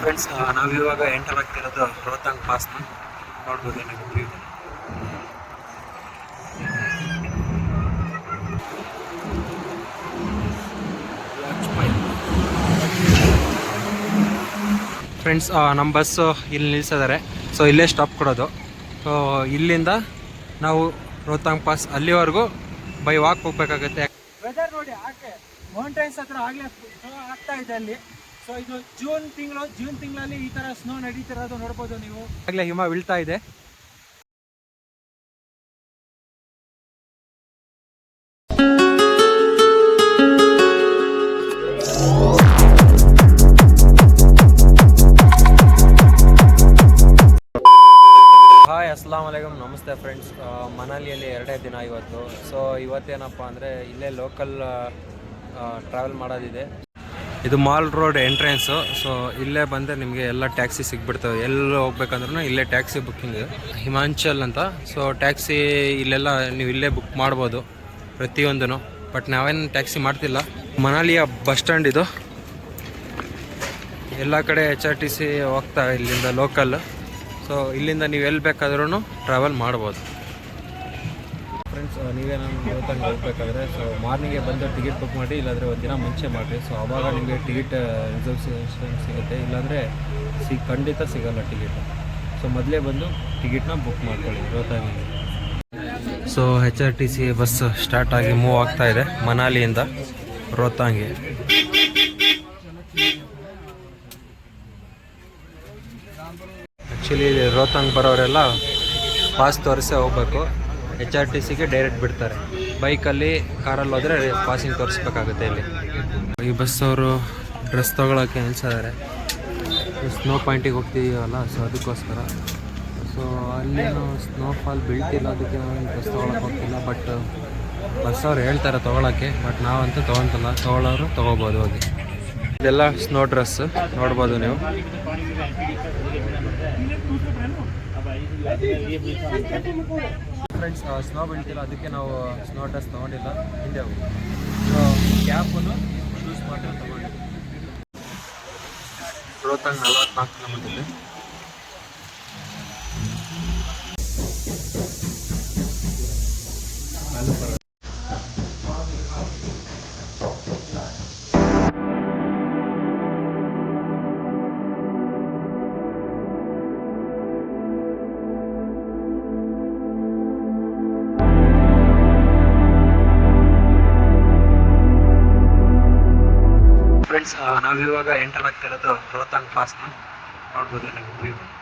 Friends ನಾವಿವಾಗ enter ಆಗ್ತಿರೋದು ರೋಹತಾಂಗ್ ಪಾಸ್ನ ನೋಡ್ಬೋದು ಏನಾಗುತ್ತೆ ಫ್ರೆಂಡ್ಸ್ ನಮ್ಮ ಬಸ್ಸು ಇಲ್ಲಿ ನಿಲ್ಲಿಸಿದ್ದಾರೆ ಸೊ ಇಲ್ಲೇ ಸ್ಟಾಪ್ ಕೊಡೋದು. ಸೊ ಇಲ್ಲಿಂದ ನಾವು ರೋಹತಾಂಗ್ ಪಾಸ್ ಅಲ್ಲಿವರೆಗೂ ಬೈ ವಾಕ್ ಹೋಗ್ಬೇಕಾಗತ್ತೆ. ವೆದರ್ ನೋಡಿ ಆಕೆ ಮೌಂಟೈನ್ಸ್ ಹತ್ರ ಆಗ್ಲೇ ಆಗ್ತಾ ಇದೆ ಅಲ್ಲಿ. ಸೊ ಇದು ಜೂನ್ ತಿಂಗಳು ಜೂನ್ ತಿಂಗಳಲ್ಲಿ ಈ ತರ ಸ್ನೋ ನಡೀತಿರೋದು ನೋಡ್ಬೋದು ನೀವು. ಆಗಲೇ ಹಿಮ ಬೀಳ್ತಾ ಇದೆ. ಹಾಯ್ ಅಸ್ಲಾಂ ವಲೈಕಮ್ ನಮಸ್ತೆ ಫ್ರೆಂಡ್ಸ್ ಮನಾಲಿಯಲ್ಲಿ ಎರಡೇ ದಿನ ಇವತ್ತು. ಸೊ ಇವತ್ತೇನಪ್ಪ ಅಂದರೆ ಇಲ್ಲೇ ಲೋಕಲ್ ಟ್ರಾವೆಲ್ ಮಾಡೋದಿದೆ. ಇದು ಮಾಲ್ ರೋಡ್ ಎಂಟ್ರೆನ್ಸು. ಸೊ ಇಲ್ಲೇ ಬಂದರೆ ನಿಮಗೆ ಎಲ್ಲ ಟ್ಯಾಕ್ಸಿ ಸಿಗ್ಬಿಡ್ತವೆ. ಎಲ್ಲಿ ಹೋಗ್ಬೇಕಂದ್ರೂ ಇಲ್ಲೇ ಟ್ಯಾಕ್ಸಿ ಬುಕ್ಕಿಂಗ್ ಹಿಮಾಂಚಲ್ ಅಂತ. ಸೊ ಟ್ಯಾಕ್ಸಿ ಇಲ್ಲೆಲ್ಲ ನೀವು ಇಲ್ಲೇ ಬುಕ್ ಮಾಡ್ಬೋದು ಪ್ರತಿಯೊಂದೂ ಬಟ್ ನಾವೇನು ಟ್ಯಾಕ್ಸಿ ಮಾಡ್ತಿಲ್ಲ. ಮನಾಲಿಯ ಬಸ್ ಸ್ಟ್ಯಾಂಡ್ ಇದು. ಎಲ್ಲ ಕಡೆ ಎಚ್ ಆರ್ ಟಿ ಸಿ ಹೋಗ್ತಾ ಇಲ್ಲಿಂದ ಲೋಕಲ್ ಸೊ ಇಲ್ಲಿಂದ ನೀವು ಎಲ್ಲಿ ಬೇಕಾದ್ರೂ ಟ್ರಾವೆಲ್ ಮಾಡ್ಬೋದು. ಫ್ರೆಂಡ್ಸ್ ನೀವೇನಾದ್ರು ಹೋಗ್ತಾ ಹೋಗ್ಬೇಕಾದ್ರೆ ಸೊ ಮಾರ್ನಿಂಗೆ ಬಂದು ಟಿಕೆಟ್ ಬುಕ್ ಮಾಡಿ, ಇಲ್ಲಾಂದರೆ ಒಂದು ದಿನ ಮುಂಚೆ ಮಾಡಿರಿ. ಸೊ ಆವಾಗ ನಿಮಗೆ ಟಿಕೆಟ್ ರಿಸರ್ವ್ ಸಿಗುತ್ತೆ. ಇಲ್ಲಾಂದರೆ ಸಿ, ಖಂಡಿತ ಸಿಗಲ್ಲ ಟಿಕೆಟ್ ಸೊ ಮೊದಲೇ ಬಂದು ಟಿಕೆಟ್ನ ಬುಕ್ ಮಾಡ್ಕೊಳ್ಳಿ. ರೋಹತಾಂಗಿಗೆ so H R T C bus start ಆಗಿ ಮೂವ್ ಆಗ್ತಾ ಇದೆ, ಮನಾಲಿಯಿಂದ ರೋಹತಾಂಗಿ. ಆ್ಯಕ್ಚುಲಿ ರೋಹತಾಂಗ್ ಬರೋರೆಲ್ಲ ಪಾಸ್ ತೋರಿಸೇ ಹೋಗ್ಬೇಕು. ಎಚ್ ಆರ್ ಟಿ ಸಿಗೆ ಡೈರೆಕ್ಟ್ ಬಿಡ್ತಾರೆ. ಬೈಕಲ್ಲಿ ಕಾರಲ್ಲಿ ಹೋದರೆ ಪಾಸಿಂಗ್ ತೋರಿಸ್ಬೇಕಾಗುತ್ತೆ ಇಲ್ಲಿ. ಈ ಬಸ್ ಅವರು ಡ್ರೆಸ್ ತೊಗೊಳಕ್ಕೆ ನಿಲ್ಸಿದ್ದಾರೆ. ಸ್ನೋ ಪಾಯಿಂಟಿಗೆ ಹೋಗ್ತಿದ್ದೀವಲ್ಲ ಸೊ ಅದಕ್ಕೋಸ್ಕರ. ಸೊ ಅಲ್ಲೇನು ಸ್ನೋಫಾಲ್ ಬೀಳ್ತಿಲ್ಲ ಅದಕ್ಕೆ ನಾವು ಡ್ರೆಸ್ ತೊಗೊಳಕ್ಕೆ ಹೋಗ್ತಿಲ್ಲ ಬಟ್ ಬಸ್ ಅವ್ರು ಹೇಳ್ತಾರೆ ತೊಗೊಳಕ್ಕೆ ಬಟ್ ನಾವಂತೂ ತೊಗೊತಲ್ಲ ತೊಗೊಳೋರು ತೊಗೋಬೋದು ಹೋಗಿ. ಇದೆಲ್ಲ ಸ್ನೋ ಡ್ರೆಸ್ ನೋಡ್ಬೋದು ನೀವು. ಫ್ರೆಂಡ್ಸ್ ಸ್ನೋ ಬೀಳ್ತಿಲ್ಲ ಅದಕ್ಕೆ ನಾವು ಸ್ನೋ ಡ್ರೆಸ್ ತೊಗೊಂಡಿಲ್ಲ. ಹಿಂದೆ ಹೋಗಿ. ಕ್ಯಾಪನ್ನು ಶೂಸ್ ಮಾಡಿ ತೊಗೊಂಡು. ರೋಹತಾಂಗ್ ನಲವತ್ನಾಲ್ಕು ಕಿಲೋಮೀಟರ್ ನಾವಿವಾಗ ಎಂಟರ್ ಆಗ್ತಿರೋದು ರೋಹತಾಂಗ್ ಪಾಸ್ನ ನೋಡ್ಬೋದು ನೀವು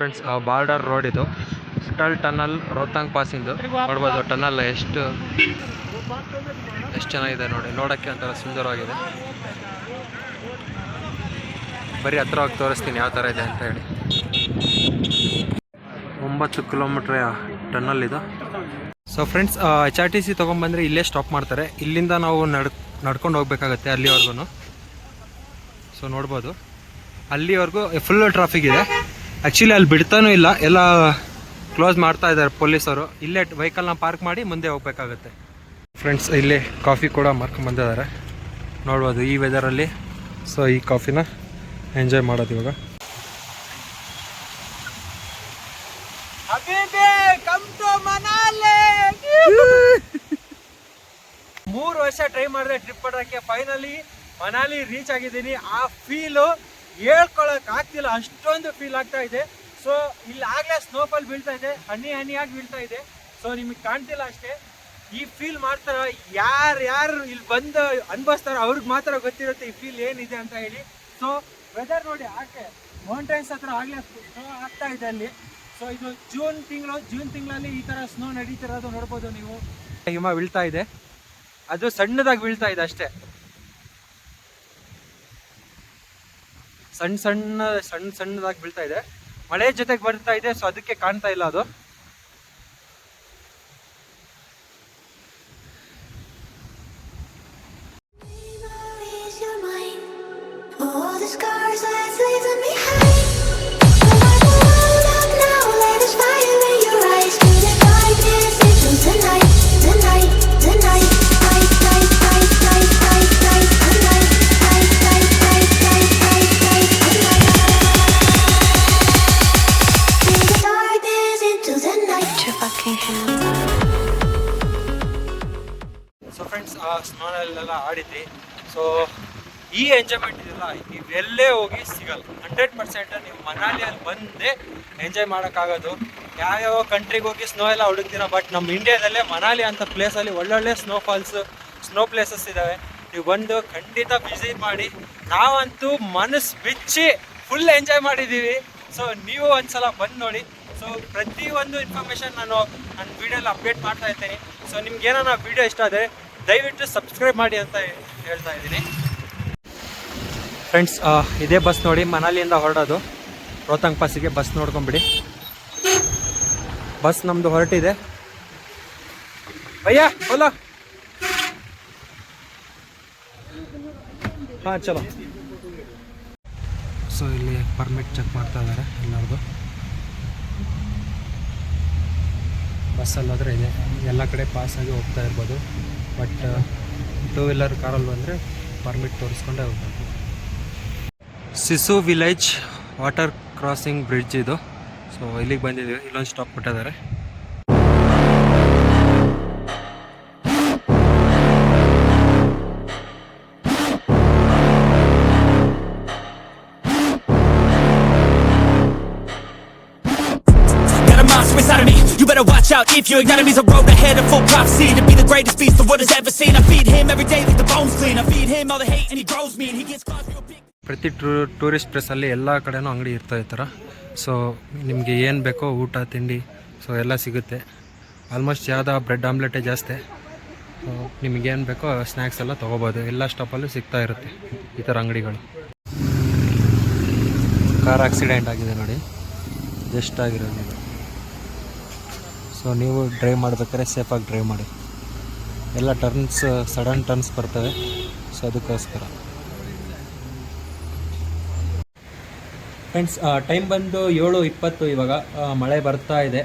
ಫ್ರೆಂಡ್ಸ್ ಬಾರ್ಡರ್ ರೋಡ್ ಇದು. ಸ್ಟಲ್ ಟನಲ್ ರೋಹ್ತಾಂಗ್ ಪಾಸಿಂದು ನೋಡ್ಬೋದು ಟನಲ್ ಎಷ್ಟು ಎಷ್ಟು ಚೆನ್ನಾಗಿದೆ ನೋಡಿ. ನೋಡೋಕ್ಕೆ ಒಂಥರ ಸುಂದರವಾಗಿದೆ. ಬರೀ ಹತ್ರ ಹೋಗಿ ತೋರಿಸ್ತೀನಿ ಯಾವ ಥರ ಇದೆ ಅಂತ ಹೇಳಿ. ಒಂಬತ್ತು ಕಿಲೋಮೀಟ್ರ್ ಟನಲ್ ಇದು. So friends H R T C ತೊಗೊಂಬಂದರೆ ಇಲ್ಲೇ ಸ್ಟಾಪ್ ಮಾಡ್ತಾರೆ. ಇಲ್ಲಿಂದ ನಾವು ನಡ್, ನಡ್ಕೊಂಡು ಹೋಗ್ಬೇಕಾಗತ್ತೆ ಅಲ್ಲಿವರೆಗೂ ಸೊ ನೋಡ್ಬೋದು. ಅಲ್ಲಿವರೆಗೂ ಫುಲ್ ಟ್ರಾಫಿಕ್ ಇದೆ. ಆ್ಯಕ್ಚುಲಿ ಅಲ್ಲಿ ಬಿಡ್ತಾನೂ ಇಲ್ಲ. ಎಲ್ಲ ಕ್ಲೋಸ್ ಮಾಡ್ತಾ ಇದ್ದಾರೆ ಪೊಲೀಸರು. ಇಲ್ಲೇ ವೆಹಿಕಲ್ನ ಪಾರ್ಕ್ ಮಾಡಿ ಮುಂದೆ ಹೋಗ್ಬೇಕಾಗತ್ತೆ. ಫ್ರೆಂಡ್ಸ್ ಇಲ್ಲಿ ಕಾಫಿ ಕೂಡ ಮರ್ಕೊಂಬಂದಿದ್ದಾರೆ ನೋಡ್ಬೋದು ಈ ವೆದರಲ್ಲಿ ಸೊ ಈ ಕಾಫಿನ ಎಂಜಾಯ್ ಮಾಡೋದು ಇವಾಗ. ಮೂರು ವರ್ಷ ಟ್ರೈ ಮಾಡಿದೆ ಟ್ರಿಪ್ ಮಾಡೋಕ್ಕೆ ಫೈನಲಿ ಮನಾಲಿ ರೀಚ್ ಆಗಿದ್ದೀನಿ. ಆ ಫೀಲು ಹೇಳ್ಕೊಳಕ್ ಆಗ್ತಿಲ್ಲ, ಅಷ್ಟೊಂದು ಫೀಲ್ ಆಗ್ತಾ ಇದೆ. ಸೊ ಇಲ್ಲಿ ಆಗ್ಲೇ ಸ್ನೋಫಾಲ್ ಬೀಳ್ತಾ ಇದೆ, ಹನಿ ಹನಿಯಾಗಿ ಬೀಳ್ತಾ ಇದೆ. ಸೊ ನಿಮಗೆ ಕಾಣ್ತಿಲ್ಲ ಅಷ್ಟೇ. ಈ ಫೀಲ್ ಮಾಡ್ತಾರ, ಯಾರು ಯಾರು ಇಲ್ಲಿ ಬಂದು ಅನ್ಭವಿಸ್ತಾರ ಅವ್ರಿಗೆ ಮಾತ್ರ ಗೊತ್ತಿರುತ್ತೆ ಈ ಫೀಲ್ ಏನಿದೆ ಅಂತ ಹೇಳಿ. ಸೊ ವೆದರ್ ನೋಡಿ ಆಕೆ ಮೌಂಟೈನ್ಸ್ ಹತ್ರ ಆಗ್ಲೇ ಸ್ನೋ ಆಗ್ತಾ ಇದೆ ಅಲ್ಲಿ. ಸೊ ಇದು ಜೂನ್ ತಿಂಗಳು ಜೂನ್ ತಿಂಗಳಲ್ಲಿ ಈ ತರ ಸ್ನೋ ನಡೀತಿರೋದು ನೋಡ್ಬೋದು ನೀವು. ಹಿಮ ಬೀಳ್ತಾ ಇದೆ. ಅದು ಸಣ್ಣದಾಗಿ ಬೀಳ್ತಾ ಇದೆ ಅಷ್ಟೇ. ಸಣ್ಣ ಸಣ್ಣ ಸಣ್ಣ ಸಣ್ಣದಾಗಿ ಬೀಳ್ತಾ ಇದೆ. ಮಳೆ ಜೊತೆಗೆ ಬರ್ತಾ ಇದೆ ಸೊ ಅದಕ್ಕೆ ಕಾಣ್ತಾ ಇಲ್ಲ ಅದು. ಈ ಎಂಜಾಯ್ಮೆಂಟ್ ಇದೆಯಲ್ಲ ನೀವೆಲ್ಲೇ ಹೋಗಿ ಸಿಗಲ್ಲ. ಹಂಡ್ರೆಡ್ ಪರ್ಸೆಂಟ್ ನೀವು ಮನಾಲಿಯಲ್ಲಿ ಬಂದೇ ಎಂಜಾಯ್ ಮಾಡೋಕ್ಕಾಗೋದು. ಯಾವ್ಯಾವ ಕಂಟ್ರಿಗೆ ಹೋಗಿ ಸ್ನೋ ಎಲ್ಲ ಹುಡುಕ್ತೀರ ಬಟ್ ನಮ್ಮ ಇಂಡಿಯಾದಲ್ಲೇ ಮನಾಲಿ ಅಂತ ಪ್ಲೇಸಲ್ಲಿ ಒಳ್ಳೊಳ್ಳೆ ಸ್ನೋ ಫಾಲ್ಸ್ ಸ್ನೋ ಪ್ಲೇಸಸ್ ಇದ್ದಾವೆ ನೀವು ಬಂದು ಖಂಡಿತ ವಿಸಿಟ್ ಮಾಡಿ. ನಾವಂತೂ ಮನಸ್ಸು ಬಿಚ್ಚಿ ಫುಲ್ ಎಂಜಾಯ್ ಮಾಡಿದ್ದೀವಿ. ಸೊ ನೀವು ಒಂದ್ಸಲ ಬಂದು ನೋಡಿ. ಸೊ ಪ್ರತಿಯೊಂದು ಇನ್ಫಾರ್ಮೇಷನ್ ನಾನು ನನ್ನ ವಿಡಿಯೋಲಿ ಅಪ್ಡೇಟ್ ಮಾಡ್ತಾ ಇರ್ತೀನಿ ಸೊ ನಿಮ್ಗೆ ಏನಾರ ವಿಡಿಯೋ ಇಷ್ಟ ಆದರೆ ದಯವಿಟ್ಟು ಸಬ್ಸ್ಕ್ರೈಬ್ ಮಾಡಿ ಅಂತ ಹೇಳ್ತಾ ಇದ್ದೀನಿ. ಫ್ರೆಂಡ್ಸ್ ಇದೇ ಬಸ್ ನೋಡಿ ಮನಾಲಿಯಿಂದ ಹೊರಡೋದು. ರೋಹತಾಂಗ್ ಪಾಸಿಗೆ ಬಸ್ ನೋಡ್ಕೊಂಬಿಡಿ. ಬಸ್ ನಮ್ಮದು ಹೊರಟಿದೆ. ಭಯ್ಯ ಹೋಲ. ಹಾಂ, ಚಲೋ. ಸೊ ಇಲ್ಲಿ ಪರ್ಮಿಟ್ ಚೆಕ್ ಮಾಡ್ತಾ ಇದ್ದಾರೆ ಎಲ್ಲರದು. ಬಸ್ಸಲ್ಲಿ ಹೋದರೆ ಇದೆ. ಎಲ್ಲ ಕಡೆ ಪಾಸಾಗಿ ಹೋಗ್ತಾ ಇರ್ಬೋದು. ಬಟ್ ಟೂ ವೀಲರ್ ಕಾರಲ್ಲಿ ಬಂದರೆ ಪರ್ಮಿಟ್ ತೋರಿಸ್ಕೊಂಡೇ ಹೋಗ್ಬೇಕು. Sissu village water crossing bridge ಇದು ಸೊ ಇಲ್ಲಿಗೆ ಬಂದಿದ್ದೀವಿ ಇಲ್ಲೊಂದು ಸ್ಟಾಪ್ ಕೊಟ್ಟಿದ್ದಾರೆ Got a monster inside of me. You better watch out if your enemy's a road ahead of full prophecy to be the greatest beast the world has ever seen. I feed him every day like the bones clean. I feed him all the hate and he grows me and he gets claws real big. ಪ್ರತಿ two, tourist ಪ್ಲೇಸಲ್ಲಿ ಎಲ್ಲ ಕಡೆನೂ ಅಂಗಡಿ ಇರ್ತಾ ಈ so ನಿಮಗೆ ಏನು ಬೇಕೋ ಊಟ, ತಿಂಡಿ ಸೊ ಎಲ್ಲ ಸಿಗುತ್ತೆ. ಆಲ್ಮೋಸ್ಟ್ ಯಾವ್ದು ಬ್ರೆಡ್ ಆಮ್ಲೆಟೇ ಜಾಸ್ತಿ. ಸೊ ನಿಮಗೇನು ಬೇಕೋ ಸ್ನ್ಯಾಕ್ಸ್ ಎಲ್ಲ ತೊಗೋಬೋದು. ಎಲ್ಲ ಸ್ಟಾಪಲ್ಲೂ ಸಿಗ್ತಾ ಇರುತ್ತೆ ಈ ಥರ ಅಂಗಡಿಗಳು. ಕಾರ್ ಆಕ್ಸಿಡೆಂಟ್ ಆಗಿದೆ ನೋಡಿ. ಜಸ್ಟ್ ಆಗಿರೋದು. ಸೊ ನೀವು ಡ್ರೈವ್ ಮಾಡಬೇಕಾದ್ರೆ ಸೇಫಾಗಿ ಡ್ರೈವ್ ಮಾಡಿ. ಎಲ್ಲ ಟರ್ನ್ಸ್ ಸಡನ್ ಟರ್ನ್ಸ್ ಬರ್ತವೆ. ಸೊ ಅದಕ್ಕೋಸ್ಕರ. ಫ್ರೆಂಡ್ಸ್ ಟೈಮ್ ಬಂದು ಏಳು ಇಪ್ಪತ್ತು ಇವಾಗ ಮಳೆ ಬರ್ತಾ ಇದೆ.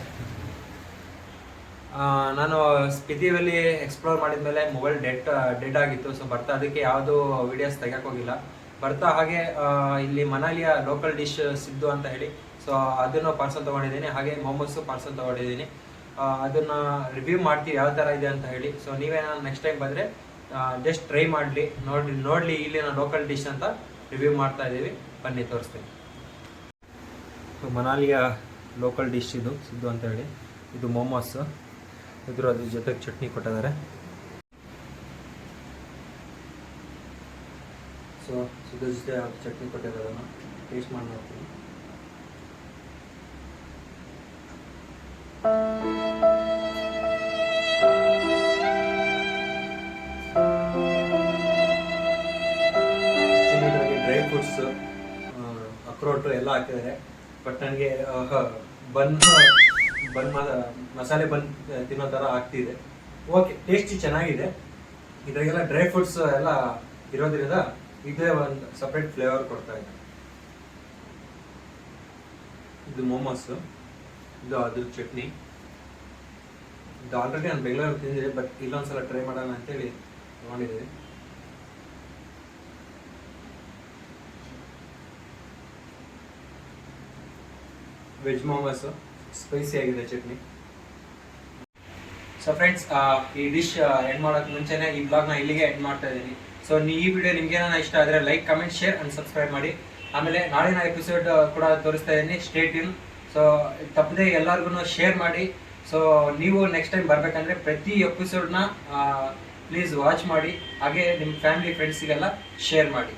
ನಾನು ಸ್ಪಿತಿ ಎಕ್ಸ್ಪ್ಲೋರ್ ಎಕ್ಸ್ಪ್ಲೋರ್ ಮಾಡಿದ್ಮೇಲೆ ಮೊಬೈಲ್ ಡೆಟ್ ಡೆಡ್ ಆಗಿತ್ತು. ಸೊ ಬರ್ತಾ ಅದಕ್ಕೆ ಯಾವುದು ವಿಡಿಯೋಸ್ ತೆಗಿಯೋಕ್ಕೋಗಿಲ್ಲ ಬರ್ತಾ ಹಾಗೆ ಇಲ್ಲಿ ಮನಾಲಿಯ ಲೋಕಲ್ ಡಿಶ್ ಸಿದ್ದು ಅಂತ ಹೇಳಿ. ಸೊ ಅದನ್ನು ಪಾರ್ಸಲ್ ತೊಗೊಂಡಿದ್ದೀನಿ. ಹಾಗೆ ಮೊಮೋಸು ಪಾರ್ಸಲ್ ತೊಗೊಂಡಿದ್ದೀನಿ. ಅದನ್ನ ರಿವ್ಯೂ ಮಾಡ್ತೀವಿ ಯಾವ ಥರ ಇದೆ ಅಂತ ಹೇಳಿ. ಸೊ ನೀವೇನ ನೆಕ್ಸ್ಟ್ ಟೈಮ್ ಬಂದರೆ ಜಸ್ಟ್ ಟ್ರೈ ಮಾಡಲಿ. ನೋಡಿ, ನೋಡಲಿ ಇಲ್ಲಿನ ಲೋಕಲ್ ಡಿಶ್ ಅಂತ ರಿವ್ಯೂ ಮಾಡ್ತಾ ಇದ್ದೀವಿ ಬನ್ನಿ, ತೋರಿಸ್ತೀನಿ. ಮನಾಲಿಯ ಲೋಕಲ್ ಡಿಶ್ ಇದು, ಸಿದ್ದು ಅಂತ ಹೇಳಿ. ಇದು ಮೊಮೋಸ್ ಇದ್ರ ಅದ್ರ ಜೊತೆಗೆ ಚಟ್ನಿ ಕೊಟ್ಟಿದ್ದಾರೆ. ಸೊ ಸಿದ್ದು ಜೊತೆ ಚಟ್ನಿ ಕೊಟ್ಟಿದ್ದಾರೆ ಟೇಸ್ಟ್ ಮಾಡಿ ನೋಡ್ತೀನಿ. ಡ್ರೈ ಫ್ರೂಟ್ಸ್ ಅಕ್ರೋಟು ಎಲ್ಲ ಹಾಕಿದ್ದಾರೆ. ಬಟ್ ನನಗೆ ಬನ್ ಬನ್ ಮಸಾಲೆ ಬನ್ ತಿನ್ನೋ ಥರ ಆಗ್ತಿದೆ. ಓಕೆ ಟೇಸ್ಟಿ ಚೆನ್ನಾಗಿದೆ. ಇದರಿಗೆಲ್ಲ ಡ್ರೈ ಫ್ರೂಟ್ಸ್ ಎಲ್ಲ ಇರೋದ್ರಿಂದ ಇದೇ ಒಂದು ಸಪ್ರೇಟ್ ಫ್ಲೇವರ್ ಕೊಡ್ತಾ ಇದೆ. ಇದು ಮೋಮೋಸ್ ಇದು ಅದ್ರ ಚಟ್ನಿ. ಇದು ಆಲ್ರೆಡಿ ನಾನು ಬೆಂಗಳೂರಲ್ಲಿ ತಿಂದಿದೆ ಬಟ್ ಇಲ್ಲೊಂದ್ಸಲ ಟ್ರೈ ಮಾಡೋಣ ಅಂತೇಳಿ ತಗೊಂಡಿದ್ದೀನಿ ವೆಜ್ ಮೊಮೋಸ್ ಸ್ಪೈಸಿ ಆಗಿದೆ ಚಟ್ನಿ. ಸೊ ಫ್ರೆಂಡ್ಸ್ ಈ ಡಿಶ್ ಎಂಡ್ ಮಾಡೋಕ್ಕೆ ಮುಂಚೆನೇ ಈ ಬ್ಲಾಗ್ನ ಇಲ್ಲಿಗೆ ಎಂಡ್ ಮಾಡ್ತಾ ಇದ್ದೀನಿ. ಸೊ ಈ ವಿಡಿಯೋ ನಿಮ್ಗೆ ಏನಾರ ಇಷ್ಟ ಆದರೆ like comment share and subscribe ಮಾಡಿ. ಆಮೇಲೆ ನಾಳಿನ ಎಪಿಸೋಡ್ ಕೂಡ ತೋರಿಸ್ತಾ ಇದ್ದೀನಿ. ಸ್ಟೇಟ್ ಇನ್ ಸೊ ತಪ್ಪದೆ ಎಲ್ಲರಿಗೂ ಶೇರ್ ಮಾಡಿ. ಸೊ ನೀವು ನೆಕ್ಸ್ಟ್ ಟೈಮ್ ಬರಬೇಕಂದ್ರೆ ಪ್ರತಿ ಎಪಿಸೋಡ್ನ ಪ್ಲೀಸ್ ವಾಚ್ ಮಾಡಿ. ಹಾಗೆ ನಿಮ್ಮ ಫ್ಯಾಮಿಲಿ ಫ್ರೆಂಡ್ಸಿಗೆಲ್ಲ ಶೇರ್ ಮಾಡಿ.